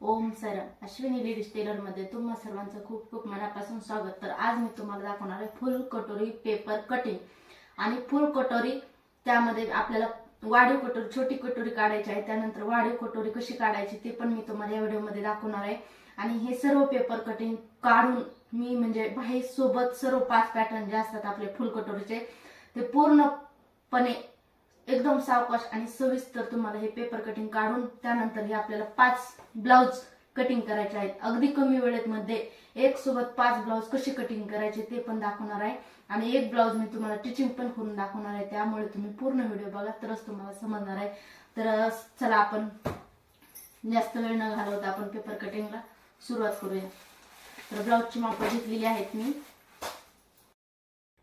ओम sir Ashwini ladies टेलरमध्ये तुम्हा सर्वांचं खूप खूप मनापासून स्वागत. तर आज मी तुम्हाला दाखवणार आहे फुल कटोरी पेपर कटिंग आणि फुल कटोरी त्यामध्ये आपल्याला वाढीव कटोरी छोटी कटोरी काढायची आहे. त्यानंतर वाढीव कटोरी कशी काढायची ते पण मी तुम्हाला या व्हिडिओमध्ये दाखवणार आहे. आणि हे सर्व पेपर कटिंग काढून मी म्हणजे बाहेर सोबत सर्व पाच पॅटर्न जे असतात आपले फुल कटोरीचे ते पूर्णपणे एकदम सावकाश आणि सविस्तर तुम्हाला हे पेपर कटिंग काढून त्यानंतर हे आपल्याला पाच ब्लाउज कटिंग करायचे आहेत. अगदी कमी वेळेत मध्ये एक सोबत पाच ब्लाउज कशी कटिंग करायचे ते पण दाखवणार आहे. आणि एक ब्लाउज मी तुम्हाला टिचिंग पण करून दाखवणार आहे. त्यामुळे तुम्ही पूर्ण व्हिडिओ बघा तरच तुम्हाला समजणार आहे. तर चला आपण जास्त वेळ न घालवता आपण पेपर कटिंगला सुरुवात करूया. तर ब्लाउजची माप घेतलेली आहेत मी.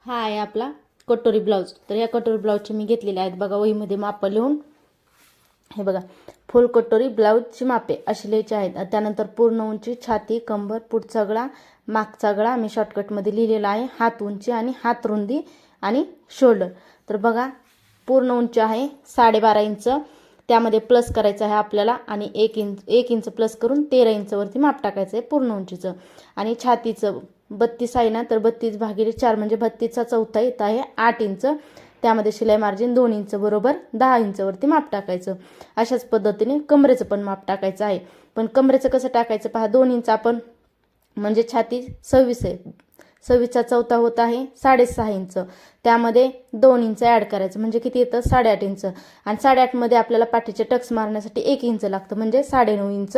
हा आहे आपला कटोरी ब्लाऊज तर या कटोरी ब्लाऊजचे मी घेतलेले आहेत. बघा वहीमध्ये मापं लिहून. हे बघा फुल कटोरी ब्लाऊजची मापे अशी लिहायची आहेत. त्यानंतर पूर्ण उंची छाती कंबर पुढचा गळा मागचा गळा मी शॉर्टकटमध्ये लिहिलेला आहे. हात उंची आणि हात रुंदी आणि शोल्डर तर बघा पूर्ण उंची आहे साडेबारा इंच. त्यामध्ये प्लस करायचं आहे आपल्याला आणि एक इंच एक इंच प्लस करून तेरा इंचवरती माप टाकायचं आहे पूर्ण उंचीचं. आणि छातीचं बत्तीस आहे ना तर बत्तीस भागिले चार म्हणजे बत्तीसचा चौथा येत आहे आठ इंच. त्यामध्ये शिलाई मार्जिन दोन इंच बरोबर दहा इंचवरती माप टाकायचं. अशाच पद्धतीने कमरेचं पण माप टाकायचं आहे. पण कमरेचं कसं टाकायचं पहा दोन इंच आपण म्हणजे छाती सव्वीस आहे. सव्वीसचा चौथा होत आहे साडेसहा इंच. त्यामध्ये दोन इंच ॲड करायचं म्हणजे किती येतं? साडेआठ इंच. आणि साडेआठमध्ये आपल्याला पाठीचे टक्स मारण्यासाठी एक इंच लागतं म्हणजे साडेनऊ इंच.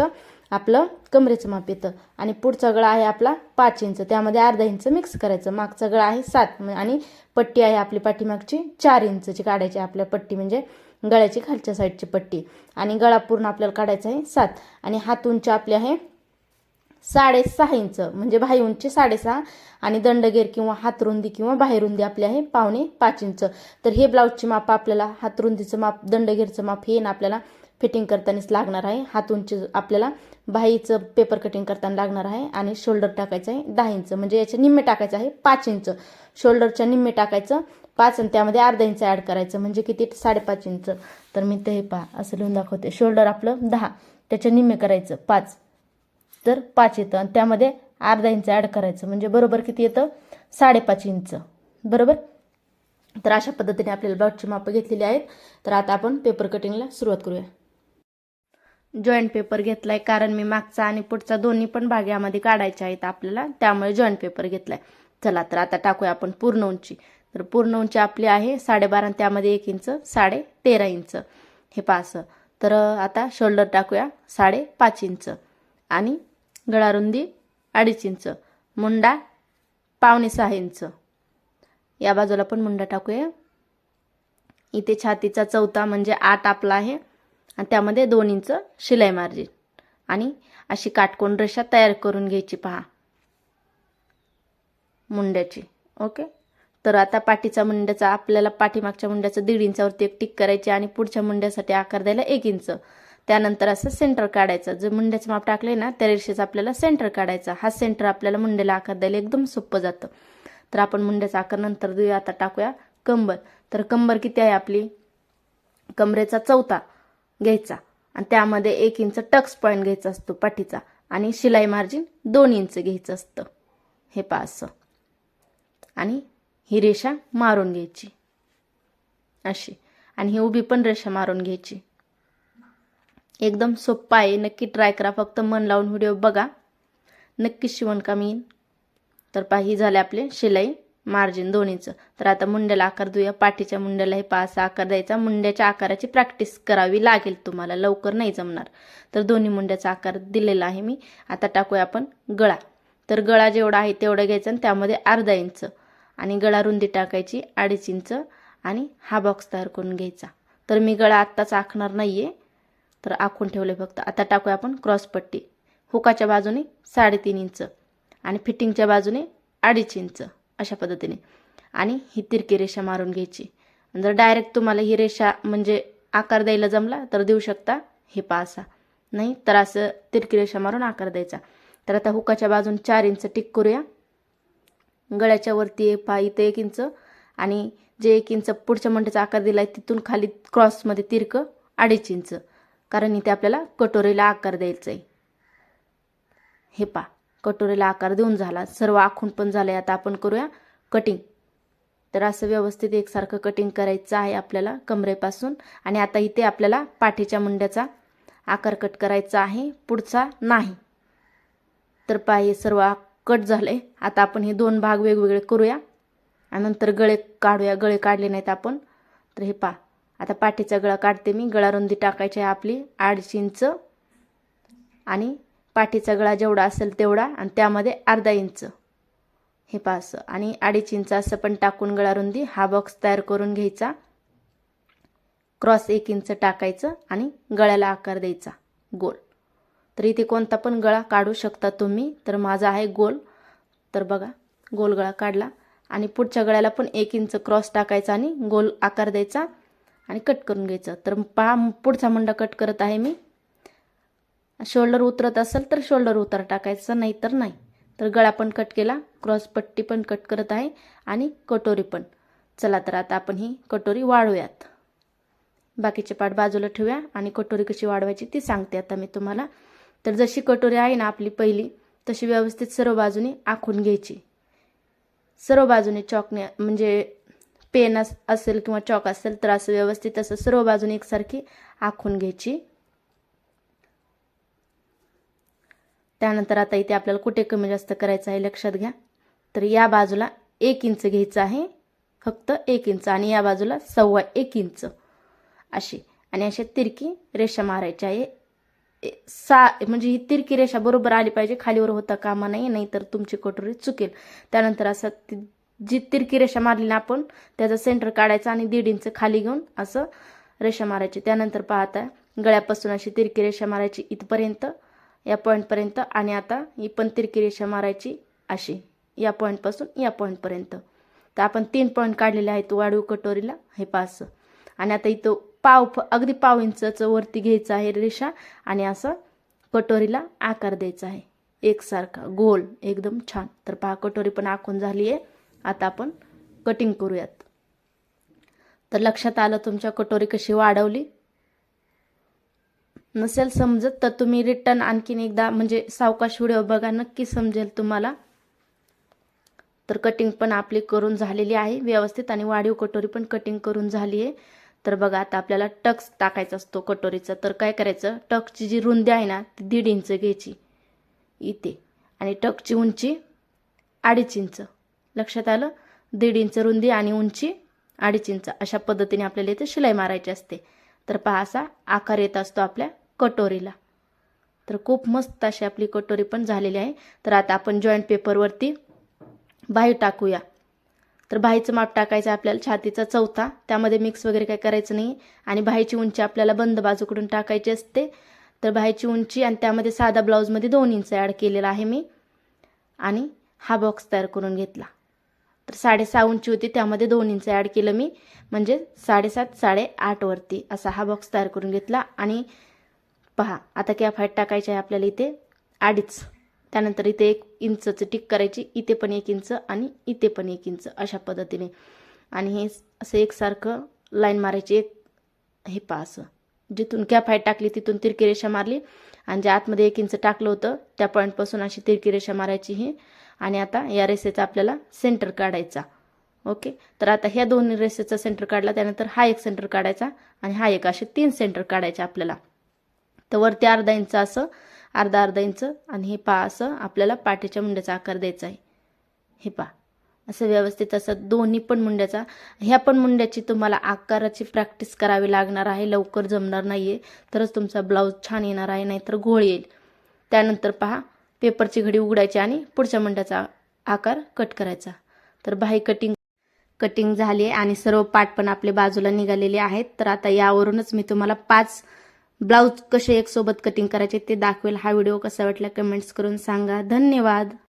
आपलं कमरेचं माप येतं. आणि पुढचा गळा आहे आपला पाच इंच. त्यामध्ये अर्धा इंच मिक्स करायचं. मागचा गळा आहे सात. आणि पट्टी आहे आपली पाठीमागची चार इंचची काढायची आपल्या पट्टी म्हणजे गळ्याची खालच्या साईडची पट्टी. आणि गळा पूर्ण आपल्याला काढायचा आहे सात. आणि हात उंची आपली आहे साडेसहा इंच. म्हणजे बाही उंची साडेसहा. आणि दंडगेर किंवा हातरुंदी किंवा बाहेरुंदी आपली आहे पावणे पाच इंच. तर हे ब्लाऊजची माप आपल्याला हातरुंदीचं माप दंडगेरचं माप हे ना आपल्याला फिटिंग करतानाच लागणार आहे. हात आपल्याला बाहीचं पेपर कटिंग करताना लागणार आहे आणि शोल्डर टाकायचं आहे दहा इंच. म्हणजे याचे निम्मे टाकायचं आहे पाच इंच. शोल्डरच्या निम्मे टाकायचं पाच आणि त्यामध्ये अर्धा इंच ॲड करायचं. म्हणजे किती? साडेपाच इंच. तर मी ते पहा असं लिहून दाखवते. शोल्डर आपलं दहा. त्याच्या निम्मे करायचं पाच. तर पाच येतं आणि त्यामध्ये अर्धा इंच ॲड करायचं. म्हणजे बरोबर किती येतं? साडेपाच इंच. बरोबर? तर अशा पद्धतीने आपल्याला ब्लाऊजची मापं घेतलेली आहेत. तर आता आपण पेपर कटिंगला सुरुवात करूया. जॉईंट पेपर घेतलाय. कारण मी मागचा आणि पुढचा दोन्ही पण भाग यामध्ये काढायचे आहेत आपल्याला. त्यामुळे जॉईंट पेपर घेतलाय. चला तर आता टाकूया आपण पूर्ण उंची. तर पूर्ण उंची आपली आहे साडेबारा त्यामध्ये एक इंच साडे तेरा इंच. हे पास तर आता शोल्डर टाकूया. साडे पाच इंच. आणि गळारुंदी अडीच इंच. मुंडा पावणे सहा इंच. या बाजूला पण मुंडा टाकूया. इथे छातीचा चौथा म्हणजे आठ आपला आहे. आणि त्यामध्ये दोन इंच शिलाई मार्जिन. आणि अशी काटकोन रेषा तयार करून घ्यायची पहा. मुंड्याची. ओके? तर आता पाठीचा मुंड्याचा आपल्याला पाठीमागच्या मुंड्याचं दीड इंचावरती एक टिक करायची आणि पुढच्या मुंड्यासाठी आकार द्यायला एक इंच. त्यानंतर असं सेंटर काढायचं. जर मुंड्याचं माप टाकले ना त्या रेषेचा आपल्याला सेंटर काढायचा. हा सेंटर आपल्याला मुंड्याला आकार द्यायला एकदम सोपं जातं. तर आपण मुंड्याचा आकार नंतर देऊया. आता टाकूया कंबर. तर कंबर किती आहे आपली? कमरेचा चौथा. घ्यायचा. आणि त्यामध्ये एक इंच टक्स पॉईंट घ्यायचा असतो पाठीचा. आणि शिलाई मार्जिन दोन इंच घ्यायचं असतं. हे पा असं. आणि ही रेषा मारून घ्यायची. अशी. आणि ही उभी पण रेषा मारून घ्यायची. एकदम सोप्पा आहे. नक्की ट्राय करा. फक्त मन लावून व्हिडिओ बघा. नक्की शिवणकाम येईन तर पाही झाले आपले शिलाई. मार्जिन दोन्हीचं. तर आता मुंड्याला आकार देऊया. पाठीच्या मुंड्याला हे पाच आकार द्यायचा. मुंड्याच्या आकाराची प्रॅक्टिस करावी लागेल तुम्हाला. लवकर नाही जमणार. तर दोन्ही मुंड्याचा आकार दिलेला आहे मी. आता टाकूया आपण गळा. तर गळा जेवढा आहे तेवढा घ्यायचा आणि त्यामध्ये अर्धा इंच. आणि गळा रुंदी टाकायची अडीच इंच. आणि हा बॉक्स तयार करून घ्यायचा. तर मी गळा आत्ताच आखणार नाही आहे तर आखून ठेवले फक्त. आता टाकूया आपण क्रॉसपट्टी हुकाच्या बाजूने साडेतीन इंच. आणि फिटिंगच्या बाजूने अडीच इंच. अशा पद्धतीने. आणि ही तिरकी रेषा मारून घ्यायची. जर डायरेक्ट तुम्हाला ही रेषा म्हणजे आकार द्यायला जमला तर देऊ शकता. हे पासा नाही तर असं तिरकी रेषा मारून आकार द्यायचा. तर आता हुकाच्या बाजून चार इंच टिक करूया. गळ्याच्या वरती एक पा इथं एक इंच. आणि जे एक इंच पुढच्या मंडीचा आकार दिला आहे तिथून खाली क्रॉसमध्ये तिरकं अडीच इंच. कारण इथे आपल्याला कटोरीला आकार द्यायचा आहे हे पा कटोरीला आकार देऊन झाला. सर्व आखून पण झालं आता आपण करूया कटिंग तर असं व्यवस्थित एकसारखं कटिंग करायचं आहे आपल्याला कमरेपासून. आणि आता इथे आपल्याला पाठीच्या मुंड्याचा आकार कट करायचा आहे. पुढचा नाही. तर पाय हे सर्व कट झाले. आता आपण हे दोन भाग वेगवेगळे करूया. आणि नंतर गळे काढूया. गळे काढले नाहीत आपण. तर हे पा आता पाठीचा गळा काढते मी. गळा रुंदी टाकायची आहे आपली अडीच इंच. आणि पाठीचा गळा जेवढा असेल तेवढा आणि त्यामध्ये अर्धा इंच. हे पास आणि अडीच इंच असं पण टाकून गळा रुंदी. हा बॉक्स तयार करून घ्यायचा. क्रॉस एक इंच टाकायचं आणि गळ्याला आकार द्यायचा. गोल. तर इथे कोणता पण गळा काढू शकता तुम्ही. तर माझा आहे गोल. तर बघा गोल गळा काढला. आणि पुढच्या गळ्याला पण एक इंच क्रॉस टाकायचा आणि गोल आकार द्यायचा आणि कट करून घ्यायचं. तर पहा पुढचा मुंडा कट करत आहे मी. शोल्डर उतरत असेल तर शोल्डर उतार टाकायचा नाही तर नाही. तर गळा पण कट केला क्रॉस पट्टी पण कट करत आहे आणि कटोरी पण. चला तर आता आपण ही कटोरी वाढवूयात बाकीचे पाठ बाजूला ठेवूया आणि कटोरी कशी वाढवायची ती सांगते आता मी तुम्हाला. तर जशी कटोरी आहे ना आपली पहिली तशी व्यवस्थित सर्व बाजूने आखून घ्यायची. सर्व बाजूने चॉकने म्हणजे पेन असेल किंवा चॉक असेल तर असं व्यवस्थित असं सर्व बाजूने एकसारखी आखून घ्यायची. त्यानंतर आता इथे आपल्याला कुठे कमी जास्त करायचं आहे लक्षात घ्या. तर या बाजूला एक इंच घ्यायचं आहे फक्त एक इंच. आणि या बाजूला सव्वा एक इंच. अशी. आणि अशी तिरकी रेषा मारायची आहे. सा म्हणजे ही तिरकी रेषा बरोबर आली पाहिजे. खालीवर होता कामा नाही नाहीतर तुमची कटोरी चुकेल. त्यानंतर असं ती जी तिरकी रेषा मारली ना आपण त्याचा सेंटर काढायचा आणि दीड इंच खाली घेऊन असं रेषा मारायची. त्यानंतर पाहता गळ्यापासून अशी तिरकी रेषा मारायची इथपर्यंत. या पॉईंटपर्यंत आणि आता ही पण तिरकी रेषा मारायची अशी. या पॉईंटपासून या पॉईंटपर्यंत तर आपण तीन पॉईंट काढलेले आहेत वाढीव कटोरीला. हे पास आणि आता इथं पाव अगदी पाव इंचाचं वरती घ्यायचं आहे रेषा आणि असं कटोरीला आकार द्यायचा आहे. एकसारखा. गोल. एकदम छान. तर पहा कटोरी पण आखून झाली आहे. आता आपण कटिंग करूयात. तर लक्षात आलं तुमच्या कटोरी कशी वाढवली? नसेल समजत तर तुम्ही रिटर्न आणखीन एकदा म्हणजे सावकाश व्हिडिओ बघा नक्की समजेल तुम्हाला. तर कटिंग पण आपली करून झालेली आहे व्यवस्थित आणि वाढीव कटोरी पण कटिंग करून झाली आहे. तर बघा आता आपल्याला टक्स टाकायचा असतो कटोरीचा. तर काय करायचं? टक्सची जी रुंदी आहे ना ती दीड इंच घ्यायची. इथे. आणि टकची उंची अडीच इंच लक्षात आलं? दीड इंच रुंदी आणि उंची अडीच इंच अशा पद्धतीने आपल्याला इथे शिलाई मारायची असते. तर पहा असा आकार येत असतो आपल्या कटोरीला. तर खूप मस्त अशी आपली कटोरी पण झालेली आहे. तर आता आपण जॉईंट पेपरवरती बाही टाकूया. तर बाहीचं माप टाकायचं आपल्याला छातीचा चौथा. त्यामध्ये मिक्स वगैरे काय करायचं नाही. आणि बाहीची उंची आपल्याला बंद बाजूकडून टाकायची असते. तर बाहीची उंची आणि त्यामध्ये साधा ब्लाऊजमध्ये दोन इंच ॲड केलेला आहे मी. आणि हा बॉक्स तयार करून घेतला. तर साडेसहा उंची होती त्यामध्ये दोन इंच ॲड केलं मी. म्हणजे साडेसात साडेआठवरती असा हा बॉक्स तयार करून घेतला. आणि पहा आता क्या फाईट टाकायची आहे आपल्याला इथे. अडीच. त्यानंतर इथे एक इंचचं टिक करायची. इथे पण एक इंच आणि इथे पण एक इंच अशा पद्धतीने. आणि हे असं एकसारखं लाईन मारायची एक हे पहा असं. जिथून क्या फाईट टाकली तिथून तिरकी रेषा मारली. आणि ज्या आतमध्ये एक इंच टाकलं होतं त्या पॉईंटपासून अशी तिरकी रेषा मारायची ही. आणि आता या रेषेचा आपल्याला सेंटर काढायचा. ओके तर आता ह्या दोन रेषेचा सेंटर काढला त्यानंतर हा एक सेंटर काढायचा आणि हा एक असे तीन सेंटर काढायचे आपल्याला. तर वरती अर्धा इंच असं अर्धा अर्धा इंच आणि हे पा असं आपल्याला पाठीच्या मुंड्याचा आकार द्यायचा आहे. हे पा असं व्यवस्थित असं दोन्ही पण मुंड्याचा ह्या पण मुंड्याची तुम्हाला आकाराची प्रॅक्टिस करावी लागणार आहे. लवकर जमणार नाही आहे तरच तुमचा ब्लाऊज छान येणार आहे नाहीतर घोळ येईल. त्यानंतर पहा पेपरची घडी उघडायची आणि पुढच्या मुंड्याचा आकार कट करायचा. तर बाही कटिंग कटिंग झाली आहे आणि सर्व पाठ पण आपले बाजूला निघालेले आहेत. तर आता यावरूनच मी तुम्हाला पाच ब्लाऊज कसे एक सोबत कटिंग करायचे ते दाखवेल. हा व्हिडिओ कसा वाटला कमेंट्स करून सांगा. धन्यवाद.